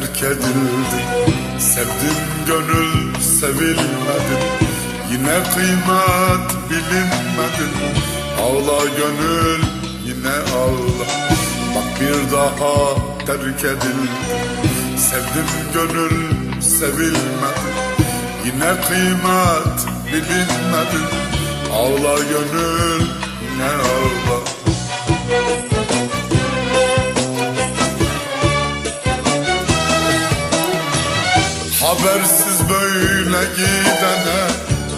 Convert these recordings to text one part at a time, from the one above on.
terk edildi. Sevdim gönül sevilmedin Yine kıymet bilinmedin Ağla gönül yine ağla. Bak bir daha terk edildi. Sevdim gönül sevilmedin Yine kıymet bilinmedin Ağla gönül yine ağla Habersiz böyle gidene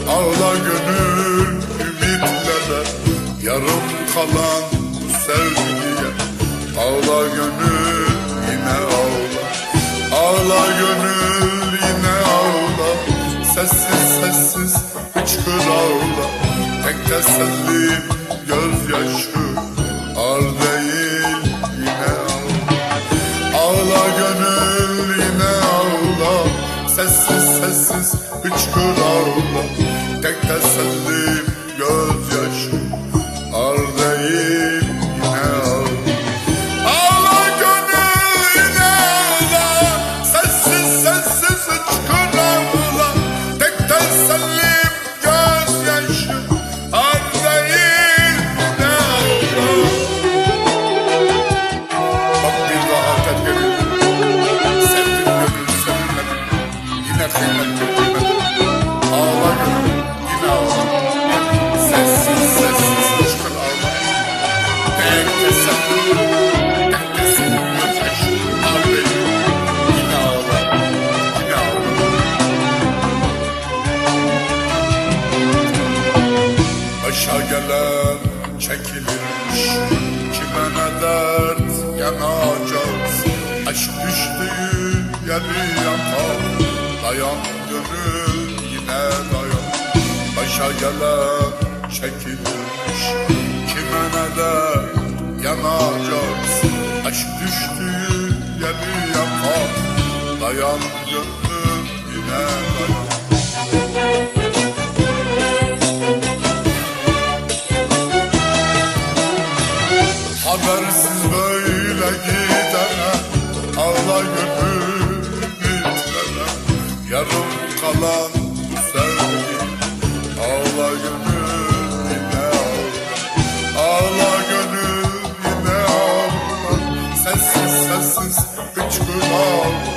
Ağla gönül ümitlere. Yarım kalan sevgiye Ağla gönül yine ağla Ağla gönül yine ağla Sessiz sessiz hıçkır ağla Tek tesellim gözyaşı Ar değil yine ağla Ağla gönül Kime dert yanacağız Aşk düştüğü yeri yakar Dayan gönül yine dayan. Başa gelen çekilirmiş Kime ne dert yanacağız Aşk düştüğü yeri yakar Dayan gönül yine dayan Habersiz böyle gidene Ağla gönül ümitlere Yarım kalan bu sevgi Ağla gönül yine ağla Ağla gönül yine ağla Sessiz sessiz hıçkır ağla